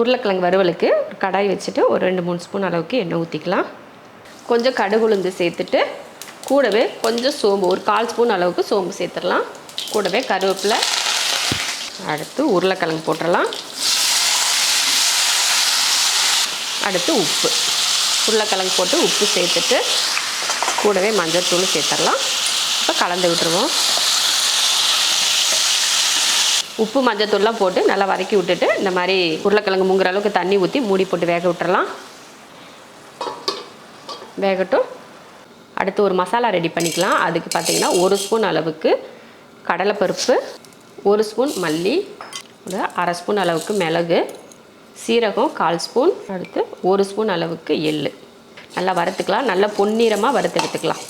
உருளைக்கிழங்கு வறுவலுக்கு கடாய் வச்சுட்டு ஒரு ரெண்டு மூணு ஸ்பூன் அளவுக்கு எண்ணெய் ஊற்றிக்கலாம் கொஞ்சம் கடுகு உளுந்து சேர்த்துட்டு கூடவே கொஞ்சம் சோம்பு ஒரு கால் ஸ்பூன் அளவுக்கு சோம்பு சேர்த்துடலாம். கூடவே கருவேப்பிலை அடுத்து உருளைக்கிழங்கு போட்டுடலாம். அடுத்து உப்பு உருளைக்கிழங்கு போட்டு உப்பு சேர்த்துட்டு கூடவே மஞ்சள் தூள் சேர்த்துடலாம். இப்போ கலந்து விட்டுருவோம். உப்பு மஞ்சத்தூள்லாம் போட்டு நல்லா வதக்கி விட்டுட்டு இந்த மாதிரி உருளைக்கிழங்கு முங்குற அளவுக்கு தண்ணி ஊற்றி மூடி போட்டு வேக விட்டுறலாம். வேகட்டும். அடுத்து ஒரு மசாலா ரெடி பண்ணிக்கலாம். அதுக்கு பார்த்தீங்கன்னா ஒரு ஸ்பூன் அளவுக்கு கடலைப்பருப்பு ஒரு ஸ்பூன் மல்லி ஒரு அரை ஸ்பூன் அளவுக்கு மிளகு சீரகம் கால் ஸ்பூன் அடுத்து ஒரு ஸ்பூன் அளவுக்கு எள்ளு. நல்லா வறுத்துக்கலாம். நல்லா பொன்னிறமாக வறுத்து எடுத்துக்கலாம்.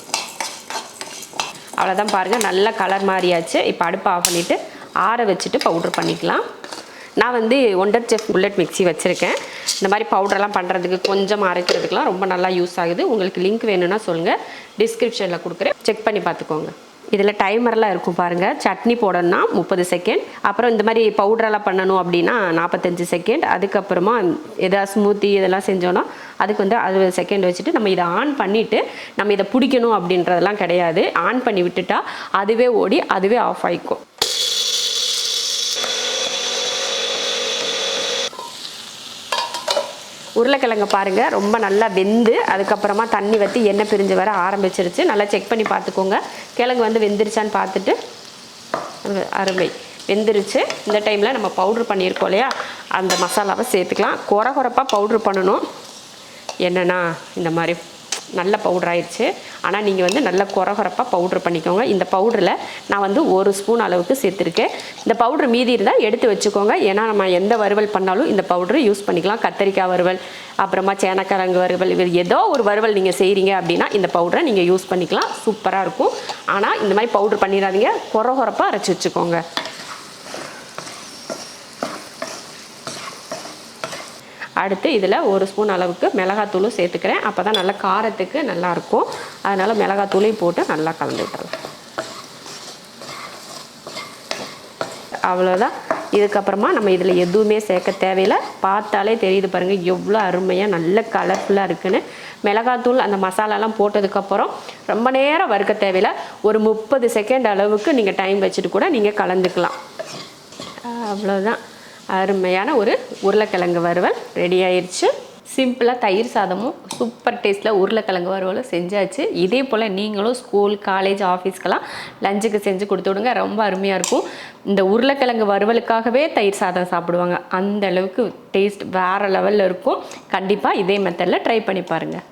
அவ்வளோதான் பாருங்கள் நல்லா கலர் மாறியாச்சு. இப்போ அடுப்பை ஆஃப் பண்ணிவிட்டு ஆற வச்சுட்டு பவுட்ரு பண்ணிக்கலாம். நான் வந்து ஒண்டர் செஃப் புல்லட் மிக்ஸி வச்சுருக்கேன். இந்த மாதிரி பவுடர்லாம் பண்ணுறதுக்கு கொஞ்சம் அரைக்கிறதுக்கெலாம் ரொம்ப நல்லா யூஸ் ஆகுது. உங்களுக்கு லிங்க் வேணும்னா சொல்லுங்கள் டிஸ்கிரிப்ஷனில் கொடுக்குறேன். செக் பண்ணி பார்த்துக்கோங்க. இதில் டைமர்லாம் இருக்கும் பாருங்கள் சட்னி போடணும்னா முப்பது செகண்ட் அப்புறம் இந்த மாதிரி பவுடரெல்லாம் பண்ணணும் அப்படின்னா நாற்பத்தஞ்சு செகண்ட் அதுக்கப்புறமா எதாவது ஸ்மூத்தி இதெல்லாம் செஞ்சோன்னா அதுக்கு வந்து அறுபது செகண்ட் வச்சுட்டு நம்ம இதை ஆன் பண்ணிவிட்டு நம்ம இதை பிடிக்கணும் அப்படின்றதெல்லாம் கிடையாது. ஆன் பண்ணி விட்டுட்டா அதுவே ஓடி அதுவே ஆஃப் ஆகிக்கும் உருளைக்கிழங்க பாருங்கள் ரொம்ப நல்லா வெந்து அதுக்கப்புறமா தண்ணி வற்றி எண்ணெய் பிரிஞ்சு வர ஆரம்பிச்சிருச்சு. நல்லா செக் பண்ணி பார்த்துக்கோங்க. கிழங்கு வந்து வெந்துருச்சான்னு பார்த்துட்டு அருமை. வெந்துருச்சு. இந்த டைமில் நம்ம பவுட்ரு பண்ணியிருக்கோம் இல்லையா? அந்த மசாலாவை சேர்த்துக்கலாம். குறை குறைப்பாக பவுட்ரு பண்ணணும். என்னென்னா இந்த மாதிரி நல்ல பவுடர் ஆயிடுச்சு. ஆனால் நீங்கள் வந்து நல்ல குறகுறப்பாக பவுட்ரு பண்ணிக்கோங்க. இந்த பவுடரில் நான் வந்து ஒரு ஸ்பூன் அளவுக்கு சேர்த்துருக்கேன். இந்த பவுட்ரு மீதி இருந்தால் எடுத்து வச்சுக்கோங்க. ஏன்னா நம்ம எந்த வறுவல் பண்ணாலும் இந்த பவுட்ரு யூஸ் பண்ணிக்கலாம். கத்தரிக்காய் வறுவல் அப்புறமா சேனக்கிழங்கு வறுவல் இது ஏதோ ஒரு வறுவல் நீங்கள் செய்கிறீங்க அப்படின்னா இந்த பவுடரை நீங்கள் யூஸ் பண்ணிக்கலாம். சூப்பராக இருக்கும். ஆனால் இந்த மாதிரி பவுட்ரு பண்ணிடாதீங்க. குறகுறப்பாக அரைச்சி வச்சுக்கோங்க. அடுத்து இதில் ஒரு ஸ்பூன் அளவுக்கு மிளகாத்தூளும் சேர்த்துக்கிறேன். அப்போ தான் நல்லா காரத்துக்கு நல்லாயிருக்கும். அதனால் மிளகாத்தூளையும் போட்டு நல்லா கலந்து விட்டுறலாம் அவ்வளோதான் இதுக்கப்புறமா நம்ம இதில் எதுவுமே சேர்க்க தேவையில்லை. பார்த்தாலே தெரியுது பாருங்கள் எவ்வளோ அருமையாக நல்ல கலர்ஃபுல்லாக இருக்குன்னு. மிளகாத்தூள் அந்த மசாலாலாம் போட்டதுக்கப்புறம் ரொம்ப நேரம் வறுக்க தேவையில்லை. ஒரு முப்பது செகண்ட் அளவுக்கு நீங்கள் டைம் வச்சுட்டு கூட நீங்கள் கலந்துக்கலாம். அவ்வளோதான் அருமையான ஒரு உருளைக்கிழங்கு வறுவல் ரெடி ஆயிடுச்சு சிம்பிளாக தயிர் சாதமும் சூப்பர் டேஸ்ட்டில் உருளைக்கிழங்கு வறுவலும் செஞ்சாச்சு. இதே போல் நீங்களும் ஸ்கூல் காலேஜ் ஆஃபீஸ்க்கெல்லாம் லஞ்சுக்கு செஞ்சு கொடுத்து விடுங்க. ரொம்ப அருமையாக இருக்கும். இந்த உருளைக்கிழங்கு வறுவலுக்காகவே தயிர் சாதம் சாப்பிடுவாங்க. அந்த அளவுக்கு டேஸ்ட் வேறு லெவலில் இருக்கும். கண்டிப்பாக இதே மெத்தடில் ட்ரை பண்ணி பாருங்கள்